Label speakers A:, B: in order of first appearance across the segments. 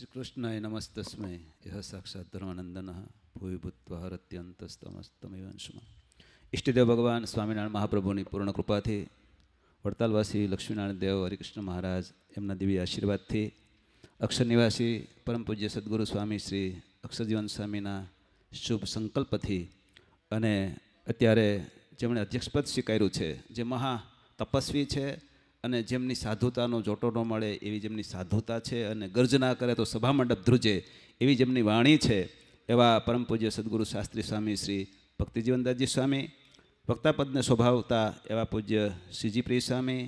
A: શ્રીકૃષ્ણાય નમસ્તસ્મય યહ સાક્ષાત ધર્માનંદન ભૂય ભૂત્વા હરત્યંતસ્તમસ્તમેવંશમાં ઈષ્ટદેવ ભગવાન સ્વામિનારાયણ મહાપ્રભુની પૂર્ણ કૃપાથી વડતાલવાસી લક્ષ્મીનારાયણ દેવ હરિકૃષ્ણ મહારાજ એમના દિવ્ય આશીર્વાદથી અક્ષર નિવાસી પરમ પૂજ્ય સદગુરુ સ્વામી શ્રી અક્ષરજીવન સ્વામીના શુભ સંકલ્પથી અને અત્યારે જેમણે અધ્યક્ષપદ સ્વીકાર્યું છે જે મહા તપસ્વી છે અને જેમની સાધુતાનો જોટો ન મળે, એવી જેમની સાધુતા છે અને ગર્જના કરે તો સભા મંડપ ધ્રુજે, એવી જેમની વાણી છે, એવા પરમ પૂજ્ય સદગુરુ શાસ્ત્રી સ્વામી શ્રી ભક્તિજીવનદાસજી સ્વામી વક્તાપદને શોભાવતા એવા પૂજ્ય શ્રીજી પ્રિય સ્વામી,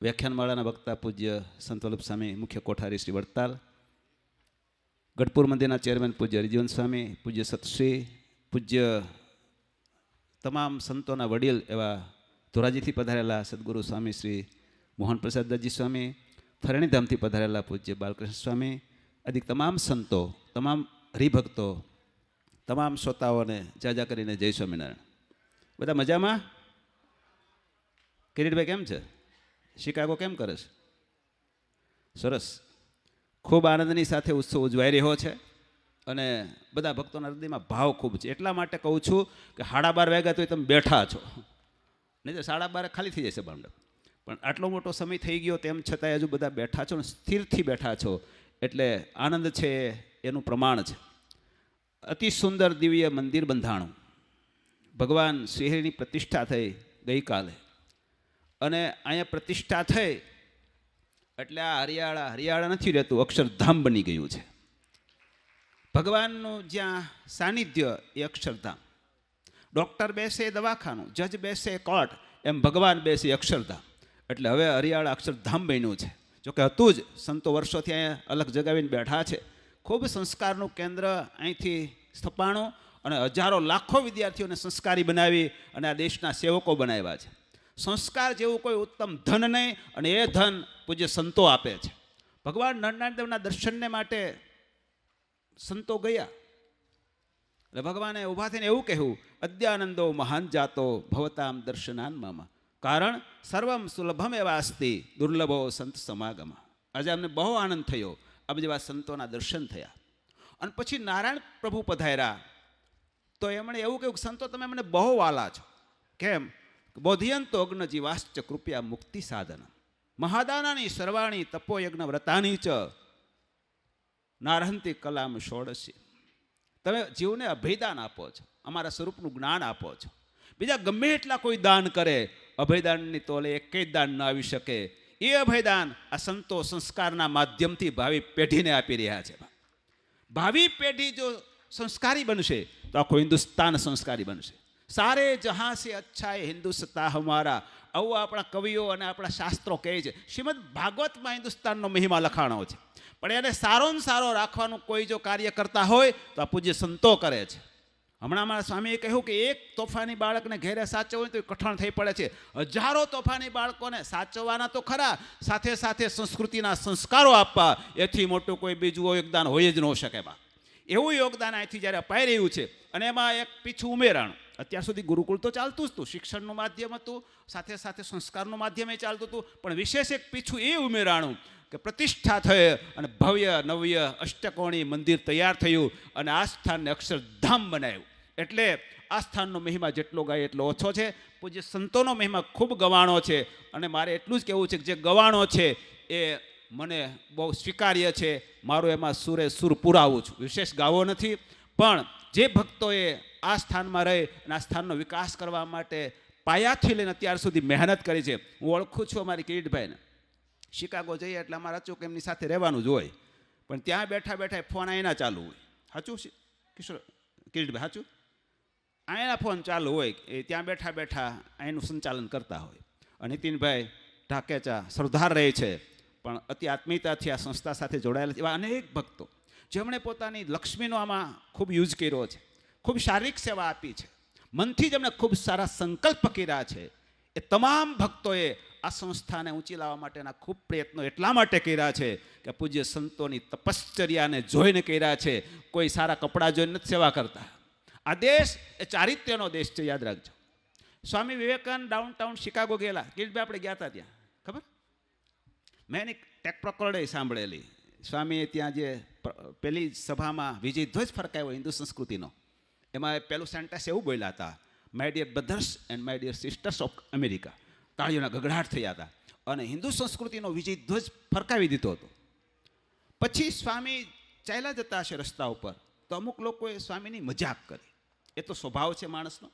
A: વ્યાખ્યાનમાળાના વક્તા પૂજ્ય સંતવલ્લભ સ્વામી, મુખ્ય કોઠારી શ્રી વડતાલ, ગઢપુર મંદિરના ચેરમેન પૂજ્ય હરિજીવન સ્વામી, પૂજ્ય સતશ્રી, પૂજ્ય તમામ સંતોના વડીલ એવા ધોરાજીથી પધારેલા સદગુરુ સ્વામી શ્રી મોહન પ્રસાદ દાસજી સ્વામી ફરણીધામથી પધારેલા પૂજ્ય બાલકૃષ્ણ સ્વામી અધિક તમામ સંતો, તમામ હરિભક્તો, તમામ શ્રોતાઓને જાજા કરીને જય સ્વામિનારાયણ. બધા મજામાં? કિરીટભાઈ કેમ છે? શિકાગો કેમ કરે છે? સરસ. ખૂબ આનંદની સાથે ઉત્સવ ઉજવાઈ રહ્યો છે અને બધા ભક્તોના હૃદયમાં ભાવ ખૂબ છે. એટલા માટે કહું છું કે સાડા બાર વાગ્યા તો તમે બેઠા છો. નહીં તો સાડા બારે ખાલી થઈ જશે મંડપ પણ આટલો મોટો સમય થઈ ગયો તેમ છતાંય હજુ બધા બેઠા છો ને સ્થિરથી બેઠા છો. એટલે આનંદ છે એનું પ્રમાણ છે. અતિ સુંદર દિવ્ય મંદિર બંધાણું. ભગવાન શિહરીની પ્રતિષ્ઠા થઈ ગઈકાલે. અને અહીંયા પ્રતિષ્ઠા થઈ એટલે આ હરિયાળા હરિયાળા નથી રહેતું, અક્ષરધામ બની ગયું છે. ભગવાનનું જ્યાં સાનિધ્ય એ અક્ષરધામ. ડૉક્ટર બેસે દવાખાનું, જજ બેસે કોર્ટ, એમ ભગવાન બેસે અક્ષરધામ. એટલે હવે હરિયાળ અક્ષરધામ બન્યું છે. જોકે હતું જ, સંતો વર્ષોથી અહીંયા અલગ જગાવીને બેઠા છે. ખૂબ સંસ્કારનું કેન્દ્ર અહીંથી સ્થપાણું અને હજારો લાખો વિદ્યાર્થીઓને સંસ્કારી બનાવી અને આ દેશના સેવકો બનાવ્યા છે. સંસ્કાર જેવું કોઈ ઉત્તમ ધન નહીં અને એ ધન પૂજ્ય સંતો આપે છે. ભગવાન નરનારાયણ દેવના દર્શનને માટે સંતો ગયા. એટલે ભગવાને ઊભા થઈને એવું કહ્યું, અદ્યાનંદો મહાન જાતો ભવતામ દર્શનાન મમ. કારણ સર્વમ સુલભમ એવા અસ્તિ, દુર્લભો સંત સમાગમ. આજે અમને બહુ આનંદ થયો. આ જેવા સંતોના દર્શન થયા. અને પછી નારાયણ પ્રભુ પધાર્યા. તો એમણે એવું કહ્યું કે, સંતો, તમે મને બહુ વાલા છો. કેમ? બોધિયંતો અગ્ન જીવાશ્ચ કૃપયા મુક્તિ સાધન. મહાદાનાની સર્વાણી તપોયજ્ઞ વ્રતાની ચ. નારહંતી કલામ ષોડશી. તમે જીવને અભિદાન આપો છો. અમારા સ્વરૂપનું જ્ઞાન આપો છો. બીજા ગમે એટલા કોઈ દાન કરે અભયદાનની તોલે એક દાન ન આવી શકે. એ અભયદાન આ સંતો સંસ્કારના માધ્યમથી ભાવિ પેઢીને આપી રહ્યા છે. ભાવિ પેઢી જો સંસ્કારી બનશે, તો આખું હિન્દુસ્તાન સંસ્કારી બનશે. સારે જહાં સે અચ્છા એ હિન્દુસ્તા હમારા આવું આપણા કવિઓ અને આપણા શાસ્ત્રો કહે છે. શ્રીમદ ભાગવતમાં હિન્દુસ્તાનનો મહિમા લખાણો છે. પણ એને સારો ને સારો રાખવાનું કોઈ જો કાર્ય કરતા હોય, તો આ પૂજ્ય સંતો કરે છે. હમણાં અમારા સ્વામીએ કહ્યું કે એક તોફાની બાળકને ઘેરે સાચવવું તો કઠણ થઈ પડે છે. હજારો તોફાની બાળકોને સાચવવાના તો ખરા, સાથે સાથે સંસ્કૃતિના સંસ્કારો આપવા, એથી મોટું કોઈ બીજું યોગદાન હોય જ ન શકે બા એવું યોગદાન અહીંથી જ્યારે અપાઈ રહ્યું છે, અને એમાં એક પીછું ઉમેરાણું. અત્યાર સુધી ગુરુકુળ તો ચાલતું જ હતું, શિક્ષણનું માધ્યમ હતું, સાથે સાથે સંસ્કારનું માધ્યમ એ ચાલતું હતું, પણ વિશેષ એક પીછું એ ઉમેરાણું કે પ્રતિષ્ઠા થઈ અને ભવ્ય નવ્ય અષ્ટકોણી મંદિર તૈયાર થયું અને આ સ્થાનને અક્ષરધામ બનાવ્યું. એટલે આ સ્થાનનો મહિમા જેટલો ગાય એટલો ઓછો છે. પૂજ્ય સંતોનો મહિમા ખૂબ ગવાણો છે. અને મારે એટલું જ કહેવું છે કે જે ગવાણો છે એ મને બહુ સ્વીકાર્ય છે. મારું એમાં સુરે સુર પુરાવું છું. વિશેષ ગાવો નથી. પણ જે ભક્તોએ આ સ્થાનમાં રહી અને આ સ્થાનનો વિકાસ કરવા માટે પાયાથી લઈને અત્યાર સુધી મહેનત કરી છે, હું ઓળખું છું અમારી કિરીટભાઈને. શિકાગો જઈએ એટલે અમારે અચૂક એમની સાથે રહેવાનું જ હોય. પણ ત્યાં બેઠા બેઠા ફોન અહીંના ચાલુ હોય. સાચું કિશોર, કિરીટભાઈ સાચું અહીંના ફોન ચાલુ હોય એ ત્યાં બેઠા બેઠા અહીંનું સંચાલન કરતા હોય. અને નીતિનભાઈ ઢાકેચા સરદાર રહે છે, પણ અતિ આત્મીયતાથી આ સંસ્થા સાથે જોડાયેલા એવા અનેક ભક્તો, જેમણે પોતાની લક્ષ્મીનો આમાં ખૂબ યુઝ કર્યો છે, ખૂબ શારીરિક સેવા આપી છે. મનથી જેમણે ખૂબ સારા સંકલ્પ કર્યા છે. એ તમામ ભક્તોએ આ સંસ્થાને ઊંચી લાવવા માટેના ખૂબ પ્રયત્નો એટલા માટે કર્યા છે કે પૂજ્ય સંતોની તપશ્ચર્યાને જોઈને કર્યા છે. કોઈ સારા કપડાં જોઈને નથી સેવા કરતા. આ દેશ એ ચારિત્ર્યનો દેશ છે, યાદ રાખજો. Swami Vivekananda down town Chicago ગયેલા. ગિરીશભાઈ આપણે ગયા હતા ત્યાં. ખબર? મેં એની ટેક પ્રકરણે સાંભળેલી. સ્વામીએ ત્યાં જે પહેલી સભામાં વિજય ધ્વજ ફરકાયો હિન્દુ સંસ્કૃતિનો. એમાં એ પેલું સેન્ટેન્સ એવું બોલ્યા હતા my dear brothers and my dear sisters of America તાળીઓના ગગડાટ થયા હતા. અને હિન્દુ સંસ્કૃતિનો વિજય ધ્વજ ફરકાવી દીધો હતો. પછી સ્વામી ચાલ્યા જતા હશે રસ્તા ઉપર. તો અમુક લોકોએ સ્વામીની મજાક કરી. એ તો સ્વભાવ છે માણસનો.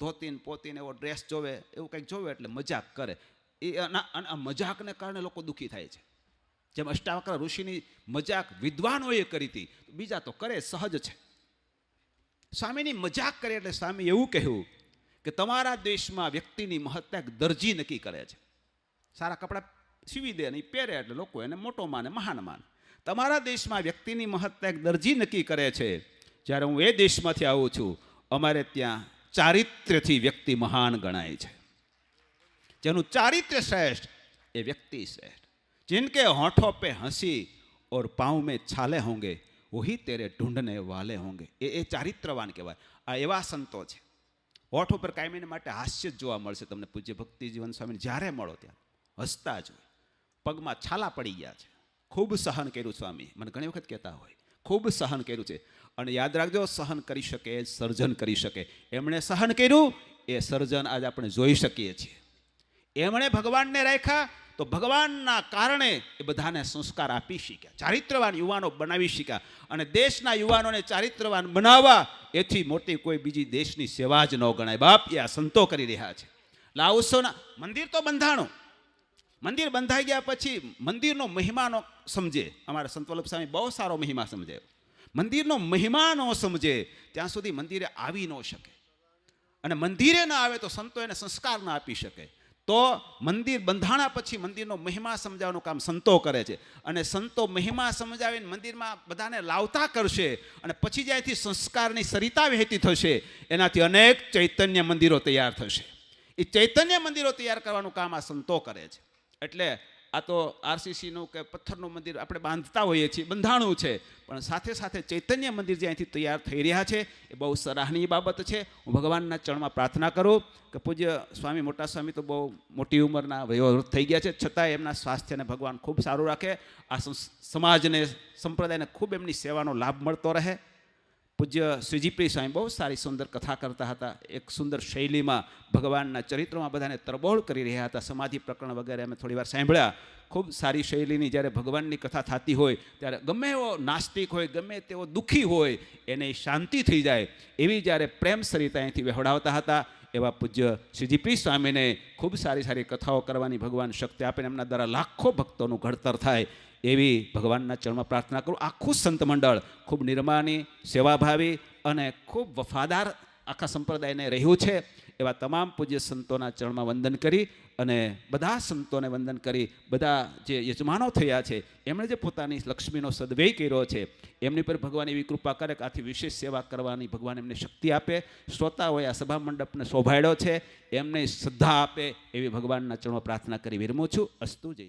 A: ધોતીને પોતીને એવો ડ્રેસ જોવે, એવું કંઈક જોવે એટલે મજાક કરે. એ અને આ મજાકને કારણે લોકો દુઃખી થાય છે. જેમ અષ્ટાવક્ર ઋષિની મજાક વિદ્વાનોએ કરી હતી. બીજા તો કરે સહજ છે. સ્વામીની મજાક કરે એટલે સ્વામી એવું કહ્યું કે તમારા દેશમાં વ્યક્તિની મહત્તા દરજી નક્કી કરે છે. સારા કપડાં સીવી દે અને પહેરે એટલે લોકો એને મોટો માને, મહાન માન. તમારા દેશમાં વ્યક્તિની મહત્તા એક દરજી નક્કી કરે છે. જ્યારે હું એ દેશમાંથી આવું છું અમારે ત્યાં ચારિત્ર્યથી વ્યક્તિ મહાન ગણાય છે. જેનું ચારિત્ર્ય શ્રેષ્ઠ એ વ્યક્તિ શ્રેષ્ઠ. જિનકે હોઠો પે હસી ઓર પાઉં મેં છાલે હોંગે ઓહી તેરે ઢૂંઢને વાલે હોંગે. એ એ ચારિત્રવાન કહેવાય. આ એવા સંતો છે. હોઠ ઉપર કાયમીને માટે હાસ્ય જ જોવા મળશે તમને પૂજ્ય ભક્તિ જીવન સ્વામી જ્યારે મળો ત્યારે હસતા જ હોય. પગમાં છાલા પડી ગયા છે. ખૂબ સહન કર્યું સ્વામી. મને ઘણી વખત કહેતા હોય. ખૂબ સહન કર્યું છે. અને યાદ રાખજો, સહન કરી શકે, સર્જન કરી શકે. એમણે સહન કર્યું, એ સર્જન આજે આપણે જોઈ શકીએ છીએ. એમણે ભગવાનને રાખ્યા, તો ભગવાનના કારણે એ બધાને સંસ્કાર આપી શક્યા. ચારિત્રવાન યુવાનો બનાવી શક્યા. અને દેશના યુવાનોને ચારિત્રવાન બનાવવા, એથી મોટી કોઈ બીજી દેશની સેવા જ ન ગણાય. બાપ, એ આ સંતો કરી રહ્યા છે. લાઉસોના મંદિર તો બંધાણું. મંદિર બંધાઈ ગયા પછી મંદિરનો મહિમાનો સમજે. અમારા સંતવલ્લભ સ્વામી બહુ સારો મહિમા સમજે મંદિરનો મહિમા ન સમજે, ત્યાં સુધી મંદિરે આવી ન શકે. અને મંદિરે ન આવે તો સંતો એને સંસ્કાર ના આપી શકે. તો મંદિર બંધાણા પછી મંદિરનો મહિમા સમજાવવાનું કામ સંતો કરે છે. અને સંતો મહિમા સમજાવીને મંદિરમાં બધાને લાવતા કરશે અને પછી જ્યાંથી સંસ્કારની સરિતા વહેતી થશે, એનાથી અનેક ચૈતન્ય મંદિરો તૈયાર થશે. એ ચૈતન્ય મંદિરો તૈયાર કરવાનું કામ આ સંતો કરે છે. એટલે આ તો આરસીસીનું કે પથ્થરનું મંદિર આપણે બાંધતા હોઈએ છીએ, બંધાણું છે. પણ સાથે સાથે ચૈતન્ય મંદિર જે અહીંથી તૈયાર થઈ રહ્યા છે, એ બહુ સરાહનીય બાબત છે. હું ભગવાનના ચરણમાં પ્રાર્થના કરું કે પૂજ્ય સ્વામી મોટા સ્વામી તો બહુ મોટી ઉંમરના વયોવૃદ્ધ થઈ ગયા છે. છતાં એમના સ્વાસ્થ્યને ભગવાન ખૂબ સારું રાખે. આ સમાજને, સંપ્રદાયને ખૂબ એમની સેવાનો લાભ મળતો રહે. પૂજ્ય શ્રીજીપ્રી સ્વામી બહુ સારી સુંદર કથા કરતા હતા. એક સુંદર શૈલીમાં ભગવાનના ચરિત્રમાં બધાને તરબોળ કરી રહ્યા હતા. સમાધિ પ્રકરણ વગેરે અમે થોડી વાર સાંભળ્યા. ખૂબ સારી શૈલીની જ્યારે ભગવાનની કથા થતી હોય, ત્યારે ગમે એવો નાસ્તિક હોય, ગમે તેવો દુઃખી હોય, એને શાંતિ થઈ જાય એવી જ્યારે પ્રેમ સરિતા અહીંથી વહેવડાવતા હતા, એવા પૂજ્ય શ્રીજીપ્રી સ્વામીને ખૂબ સારી સારી કથાઓ કરવાની ભગવાન શક્તિ આપીને એમના દ્વારા લાખો ભક્તોનું ઘડતર થાય. એવી ભગવાનના ચરણમાં પ્રાર્થના કરું. આખું સંત મંડળ ખૂબ નિર્માની સેવાભાવી અને ખૂબ વફાદાર આખા સંપ્રદાયને રહ્યું છે. એવા તમામ પૂજ્ય સંતોના ચરણમાં વંદન કરી અને બધા સંતોને વંદન કરી બધા જે યજમાનો થયા છે, એમણે જે પોતાની લક્ષ્મીનો સદવ્યય કર્યો છે, એમની પર ભગવાન એવી કૃપા કરે કે આથી વિશેષ સેવા કરવાની ભગવાન એમને શક્તિ આપે. શ્રોતાઓએ આ સભા મંડપને શોભાડ્યો છે. એમને શ્રદ્ધા આપે એવી ભગવાનના ચરણમાં પ્રાર્થના કરી વિરમું છું. અસ્તુ જય